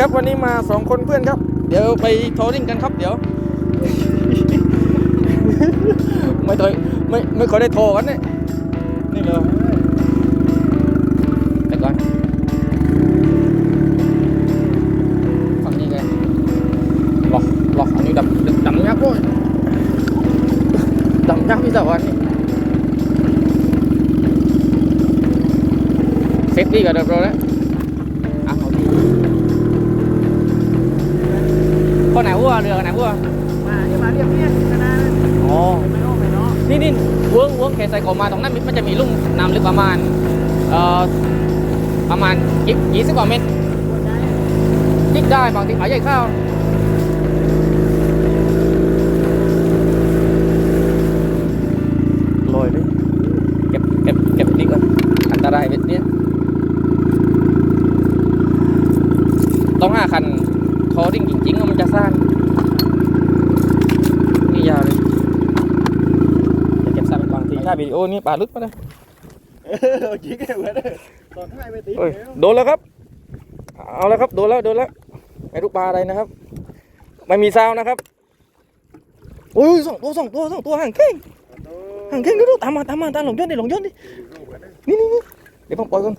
ครับวันนี้มาสองคนเพื่อนครับ เดี๋ยวไปโทรริ่งกันครับ เดี๋ยว ไม่เคยไม่ไม่เคยได้โทรกันเนี่ยนี่เลยแต่ก่อนฝั่งนี้กันหลอกหลอกอันนี้ดำดำยับโว้ยดำยับพี่สาววันนี้เซฟตี้กับเรียบร้อยแล้ว คนไหนวัวเรือคนไหนวัวมาที่มาเรียบเรียบคณะอ๋อไม่โอ้ไม่เนาะนี่นี่เวิ้งเวิ้งเขตใส่กอมาตรงนั้นมันจะมีลุ่มน้ำลึกประมาณเอ่อประมาณยี่ยี่สิบกว่าเมตรยิกได้บางทีขายใหญ่ข้าวลอยเลยเก็บเก็บเก็บดีกว่าอันตรายเบ็ดเนี้ยต้องห้าคัน ทอริ่งจริงๆแล้วมันจะสั้นนี่ยาวเลยจะเก็บซากเป็นบางทีถ้าวิดีโอนี้ปลาลึกมาเลยเออจริงเหมือนตอนท้ายไปตีเฮ้ยโดนแล้วครับ เอาแล้วครับโดนแล้วโดนแล้วไม่รู้ปลาอะไรนะครับ ไม่มีซาวนะครับโอ้ยสองตัวสองตัวสองตัวห่างเข่งห่างเข่งดูดูตามมาตามมาตามหลงย่นดิหลงย่นดินี่นี่นี่เดี๋ยวผมปล่อยก่อน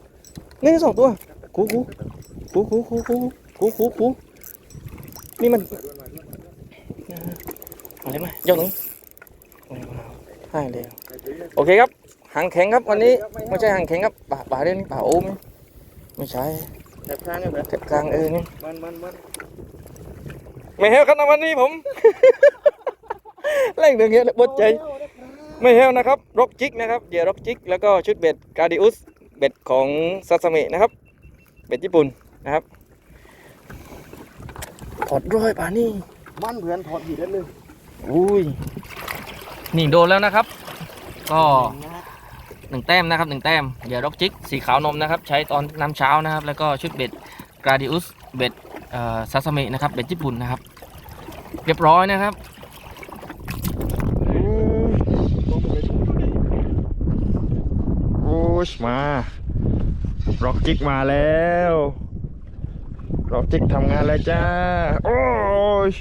นี่สองตัวคูคูคูคูคูคูคูคูคู นี่มันอะไรมาย่นตรงนี้ให้เลยโอเคครับหางแข็งครับวันนี้ไม่ใช่หางแข็งครับป่าป่าเรื่องนี้ป่าโอมไม่ใช่แถบข้างเหรอเทปกลางเออนี่มันมันมันไม่เฮลครับในวันนี้ผมเล่นเรื่องเงี้ยเลยบดใจไม่เฮลนะครับร็อกจิกนะครับเหยื่อร็อกจิกแล้วก็ชุดเบ็ดการดิอุสเบ็ดของซาซามินะครับเบ็ดญี่ปุ่นนะครับถ อดร้อยป่านี่มันเพื่อนถอดหีได้เลยอุ้ยนี่โดนแล้วนะครับ ก็หนึ่งแต้มนะครับหนึ่งแต้มเหยื่อร็อกจิกสีขาวนมนะครับ ใช้ตอนน้ำเช้านะครับ แล้วก็ชุดเบ็ดกราดิอุสเบ็ดซาซามินะครับเบ็ดญี่ปุ่นนะครับ เรียบร้อยนะครับโอ้ยมาร็อกจิกมาแล้ว ร็อกจิกทำงานแล้วจ้า โอ้ย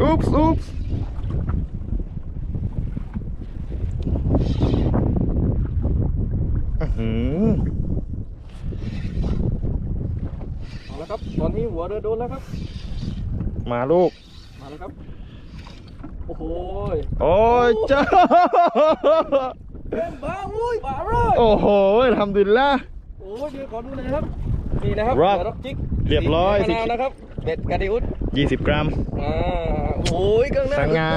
อุ๊บส์อุ๊บส์อื้อหือเอาละครับ ตอนนี้หัวเรือโดนแล้วครับ มาลูก มาแล้วครับ โอ้โหยโอ้ยจ้าเต็ม บ้าอุ้ยบ้าเลยโอ้โหทำดินละโอ้ยเดี๋ยวขอดูหน่อยนะครับนี่นะครับ Rock เหยื่อร็อกจิกเรียบร้อยสีมะนาวนะครับเบ็ดกราดิอุส20กรัมอ่าโอ้ยเครื่องหน้าสง่า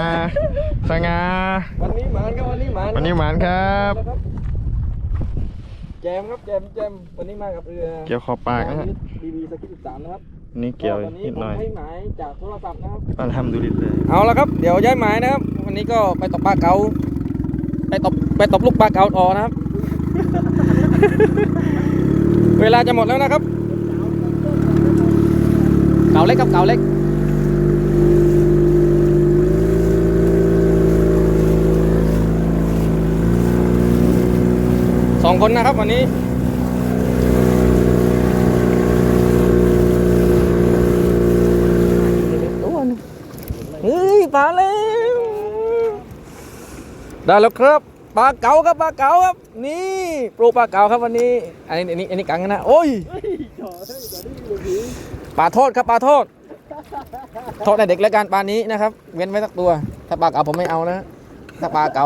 สง่าวันนี้หมานครับวันนี้หมานวันนี้หมานครับแจมครับแจมแจมวันนี้มากับเรือเกี่ยวขอบปากนะฮะบีบีสกิสิบสามนะครับนี่เกี่ยวตอนนี้นิดผมหน่อยให้หมายจากโทรศัพท์นะครับอัลฮัมดุลิลลาห์เอาละครับเดี๋ยวย้ายหมายนะครับ วันนี้ก็ไปตบปลาเก๋า ไปตบไปตบลูกปลาเก๋าต่อนะครับ เวลาจะหมดแล้วนะครับ เก๋าเล็กครับเก๋าเล็กสองคนนะครับวันนี้ ตัวหนึงเฮ้ยปลาแล้ว ได้แล้วครับปลาเก๋าครับปลาเก๋าครับ นี่โปรปลาเก๋าครับวันนี้อันนี้อันนี้อันนี้กังนะโอ้ยปลาโทษครับปลาโทษโทษในเด็กแล้วกันปลานี้นะครับ เว้นไว้สักตัว ถ้าปลาเก๋าผมไม่เอานะถ้าปลาเก๋า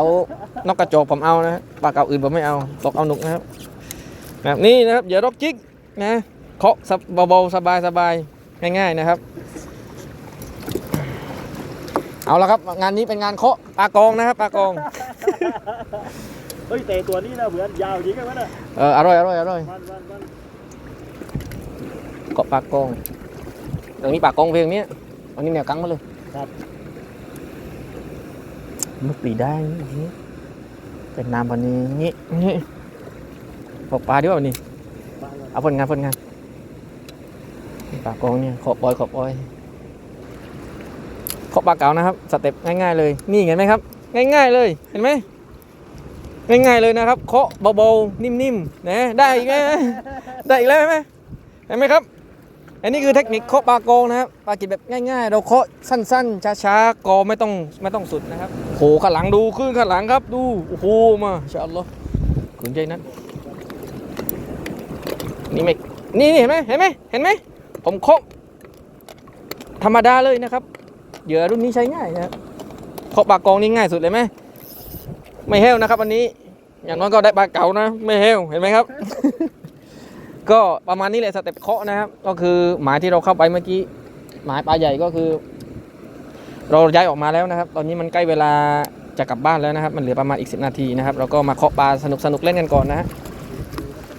นกกระจอกผมเอานะปลาเก๋าอื่นผมไม่เอาตกเอาหนุกนะครับนะครับนี่นะครับอย่ารกจิกนะเคาะเบาๆสบายๆง่าย ๆนะครับ เอาละครับงานนี้เป็นงานเคาะปลากองนะครับปลากอง เฮ้ยแต่ตัวนี้นะเพื่อนยาวจริงกันมั้ยน่ะเอออร่อยอร่อยอร่อยมันมันมันเกาะปลากองตรงนี้ปลากองเพียงนี้อันนี้แนวกังมาเลยมึกปีได้นี่เป็นน้ำวันนี้นี่นี่บอกปลาดีกว่าวันนี้เอาผลงานผลงานปลากองเนี่ยขอบปล่อยขอบปล่อยเคาะปลาเก๋านะครับสเต็ปง่ายๆเลยนี่เห็นไหมครับ ง่ายๆเลยเห็นไหมง่ายๆเลยนะครับเคาะเบาๆนิ่มๆนะได้อีกไหมได้อีกแล้วไหมเห็นไหมครับ อันนี้คือเทคนิคเคาะปลาโกงนะครับปลากินแบบง่ายๆ เราเคาะสั้นๆช้าๆกอไม่ต้องไม่ต้องสุดนะครับโอ้โหข้างหลังดูขึ้นข้างหลังครับดูโอ้โหมาชาอัลลอฮ์ขุนใจนั้นนี่ไม่นี่นี่เห็นไหมเห็นไหมเห็นไหมผมเคาะธรรมดาเลยนะครับเหยื่อรุ่นนี้ใช้ง่ายนะครับ เคาะปลากองนี่ง่ายสุดเลยไหมไม่เฮลนะครับอันนี้อย่างน้อยก็ได้ปลาเก๋านะ ไม่เฮลเห็นไหมครับ ก็ประมาณนี้แหละสเต็ปเคาะนะครับ ก็คือหมายที่เราเข้าไปเมื่อกี้หมายปลาใหญ่ก็คือ เราย้ายออกมาแล้วนะครับ ตอนนี้มันใกล้เวลาจะกลับบ้านแล้วนะครับ มันเหลือประมาณอีก 10 นาทีนะครับ เราก็มาเคาะปลาสนุกสนุกเล่นกันก่อนนะฮะ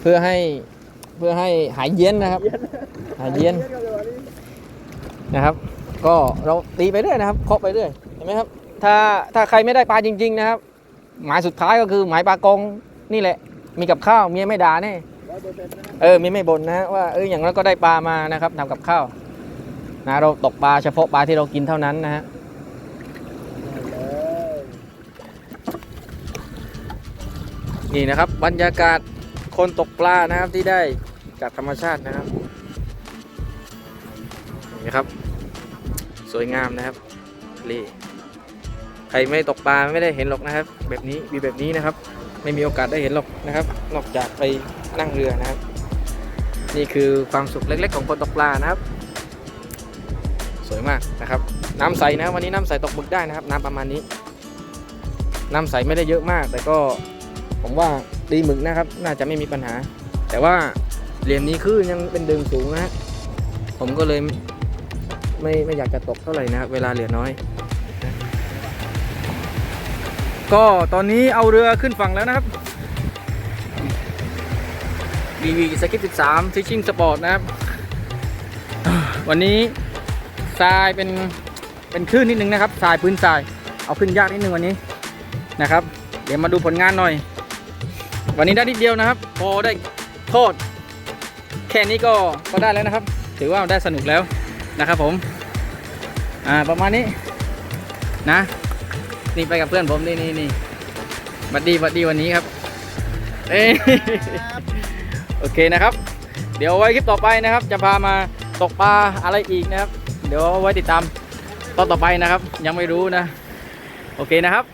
เพื่อให้เพื่อให้หายเย็นนะครับ หายเย็นนะครับ ก็เราตีไปเรื่อยนะครับเคาะไปเรื่อยเห็นไหมครับ ถ้าถ้าใครไม่ได้ปลาจริง ๆ นะครับ หมายสุดท้ายก็คือหมายปลากงนี่แหละ มีกับข้าวเมียไม่ด่าแน่ยเอเซ็นต์นะเอมีไม่บ่นนะฮะว่าเอออย่างนั้นก็ได้ปลามานะครับทำกับข้าวนะเราตกปลาเฉพาะปลาที่เรากินเท่านั้นนะฮะนี่นะครับบรรยากาศคนตกปลานะครับที่ได้จากธรรมชาตินะครับนี่ครับ สวยงามนะครับทะเล ใครไม่ตกปลาไม่ได้เห็นหรอกนะครับ แบบนี้มีแบบนี้นะครับ ไม่มีโอกาสได้เห็นหรอกนะครับ นอกจากไปนั่งเรือนะครับ นี่คือความสุขเล็กๆของคนตกปลานะครับ สวยมากนะครับ น้ำใสนะวันนี้น้ำใสตกหมึกได้นะครับ น้ำประมาณนี้ น้ำใสไม่ได้เยอะมาก แต่ก็ผมว่าตีหมึกนะครับ น่าจะไม่มีปัญหา แต่ว่าเหลี่ยมนี้คือยังเป็นดึงสูงนะฮะผมก็เลยไม่ไม่อยากจะตกเท่าไหร่นะครับ เวลาเหลือน้อย ก็ตอนนี้เอาเรือขึ้นฝั่งแล้วนะครับ BV สกิป13 Fishing Sport นะครับ วันนี้ทรายเป็นเป็นคลื่นนิดนึงนะครับทรายพื้นทราย เอาขึ้นยากนิดนึงวันนี้นะครับ เดี๋ยวมาดูผลงานหน่อย วันนี้ได้นิดเดียวนะครับ พอได้โทษแค่นี้ก็ก็ได้แล้วนะครับ ถือว่าได้สนุกแล้วนะครับผม อ่าประมาณนี้นะ นี่ไปกับเพื่อนผมนี่นี่นี่บัดดี้บัดดี้วันนี้ครับเอ้ยโอเคนะครับ เดี๋ยวไว้คลิปต่อไปนะครับ จะพามาตกปลาอะไรอีกนะครับ เดี๋ยวไว้ติดตามตอนต่อไปนะครับ ยังไม่รู้นะ โอเคนะครับ